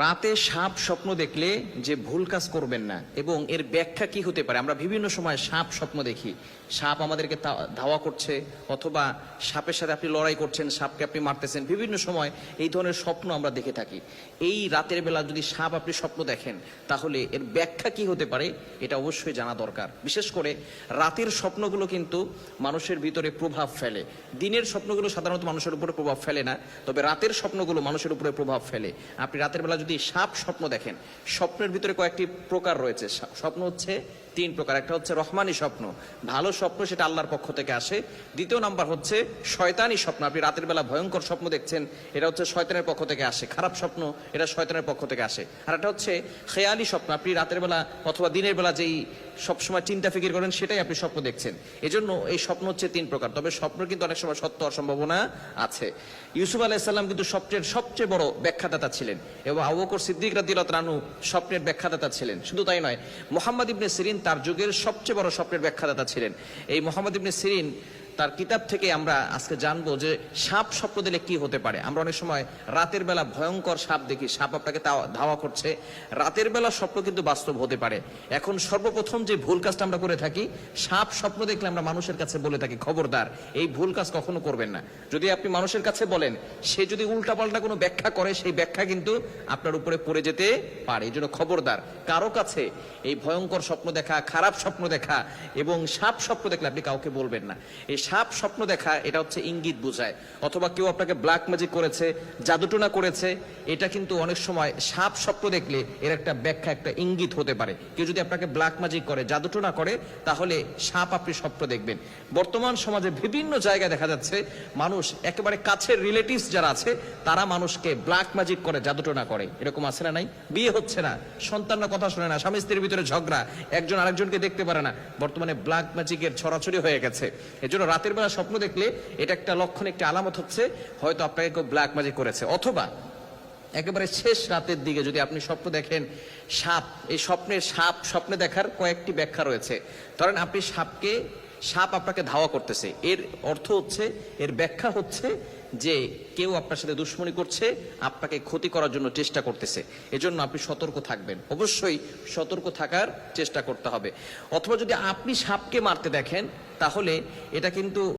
রাতে সাপ স্বপ্ন দেখলে যে ভুল কাজ করবেন না, এবং এর ব্যাখ্যা কি হতে পারে? আমরা বিভিন্ন সময় সাপ স্বপ্ন দেখি। সাপ আমাদেরকে ধাওয়া করছে, অথবা সাপের সাথে আপনি লড়াই করছেন, সাপকে আপনি মারতেছেন, বিভিন্ন সময় এই ধরনের স্বপ্ন আমরা দেখে থাকি। এই রাতের বেলা যদি সাপ আপনি স্বপ্ন দেখেন, তাহলে এর ব্যাখ্যা কি হতে পারে? এটা অবশ্যই জানা দরকার। বিশেষ করে রাতের স্বপ্নগুলো কিন্তু মানুষের ভিতরে প্রভাব ফেলে। দিনের স্বপ্নগুলো সাধারণত মানুষের উপরে প্রভাব ফেলে না, তবে রাতের স্বপ্নগুলো মানুষের উপরে প্রভাব ফেলে। আপনি রাতের বেলা যদি সাপ স্বপ্ন দেখেন, স্বপ্নের ভিতরে কয়েকটি প্রকার রয়েছে। স্বপ্ন হচ্ছে তিন প্রকার। একটা হচ্ছে রহমানি স্বপ্ন, ভালো স্বপ্ন সেটা আল্লাহর পক্ষ থেকে আসে। দ্বিতীয় নাম্বার হচ্ছে শয়তানি স্বপ্ন, আপনি রাতের বেলা ভয়ঙ্কর স্বপ্ন দেখছেন, এটা হচ্ছে শয়তানের পক্ষ থেকে আসে। খারাপ স্বপ্ন, এটা শয়তানের পক্ষ থেকে আসে। আর একটা হচ্ছে খেয়ালি স্বপ্ন, আপনি রাতের বেলা অথবা দিনের বেলা যেই সবসময় চিন্তা ফিকির করেন, সেটাই আপনি স্বপ্ন দেখছেন। এজন্য এই স্বপ্ন হচ্ছে তিন প্রকার। তবে স্বপ্ন কিন্তু অনেক সময় সত্য হওয়ার সম্ভাবনা আছে। ইউসুফ আলাইসাল্লাম কিন্তু স্বপ্নের সবচেয়ে বড় ব্যাখ্যাদাতা ছিলেন। এবং বকর সিদ্দিক রাদিয়াল্লাহু রানু স্বপ্নের ব্যাখ্যাদাতা ছিলেন। শুধু তাই নয়, মোহাম্মদ ইবনে সিরিন তার যুগের সবচেয়ে বড় স্বপ্নের ব্যাখ্যাদাতা ছিলেন। এই মোহাম্মদ ইবনে সিরিন তার কিতাব থেকে আমরা আজকে জানব যে সাপ স্বপ্ন দিলে কি হতে পারে। আমরা অনেক সময় রাতের বেলা ভয়ঙ্কর সাপ দেখি, সাপ আপনাকে ধাওয়া করছে। রাতের বেলা স্বপ্ন কিন্তু বাস্তব হতে পারে। এখন সর্বপ্রথম যে ভুল কাজটা আমরা করে থাকি, সাপ স্বপ্ন দেখলে আমরা মানুষের কাছে বলে থাকি, খবরদার, এই ভুল কাজ কখনো করবেন না। যদি আপনি মানুষের কাছে বলেন, সে যদি উল্টাপাল্টা কোনো ব্যাখ্যা করে, সেই ব্যাখ্যা কিন্তু আপনার উপরে পড়ে যেতে পারে। এই জন্য খবরদার, কারও কাছে এই ভয়ঙ্কর স্বপ্ন দেখা, খারাপ স্বপ্ন দেখা এবং সাপ স্বপ্ন দেখলে আপনি কাউকে বলবেন না। এই সাপ স্বপ্ন দেখা, এটা হচ্ছে ইঙ্গিত বোঝায়। অথবা কেউ আপনাকে ব্ল্যাক ম্যাজিক করেছে, জাদুটোনা করেছে, এটা কিন্তু অনেক সময় সাপ স্বপ্ন দেখলে এর একটা ব্যাখ্যা, একটা ইঙ্গিত হতে পারে। কেউ যদি আপনাকে ব্ল্যাক ম্যাজিক করে, জাদুটোনা করে, তাহলে সাপ আপনি স্বপ্ন দেখবেন। বর্তমান সমাজে বিভিন্ন জায়গায় দেখা যাচ্ছে, মানুষ একেবারে কাছের রিলেটিভস যারা আছে, তারা মানুষকে ব্ল্যাক ম্যাজিক করে, জাদুটোনা করে। এরকম আছে না নাই? বিয়ে হচ্ছে না। সন্তানরা কথা শোনে না, স্বামী স্ত্রীর ভিতরে ঝগড়া, একজন আরেকজনকে দেখতে পারে না। বর্তমানে ব্ল্যাক ম্যাজিকের ছড়াছড়ি হয়ে গেছে। এজন্য রাতের বেলা স্বপ্ন দেখলে এটা একটা লক্ষণ, একটা আলামত হচ্ছে, হয়তো আপনাকে কেউ ব্ল্যাক ম্যাজিক করেছে। অথবা একেবারে শেষ রাতের দিকে যদি আপনি স্বপ্ন দেখেন, সাপ, এই স্বপ্নের সাপ, স্বপ্নে দেখার কয়েকটি ব্যাখ্যা রয়েছে। ধরেন আপনি সাপকে, সাপ আপনাকে ধাওয়া করতেছে। এর অর্থ হচ্ছে, এর ব্যাখ্যা হচ্ছে যে কেউ আপনার সাথে দুশ্মনী করছে, আপনাকে ক্ষতি করার জন্য চেষ্টা করতেছে। এজন্য আপনি সতর্ক থাকবেন। অবশ্যই সতর্ক থাকার চেষ্টা করতে হবে। অথবা যদি আপনি সাপকে মারতে দেখেন, তাহলে এটা কিন্তু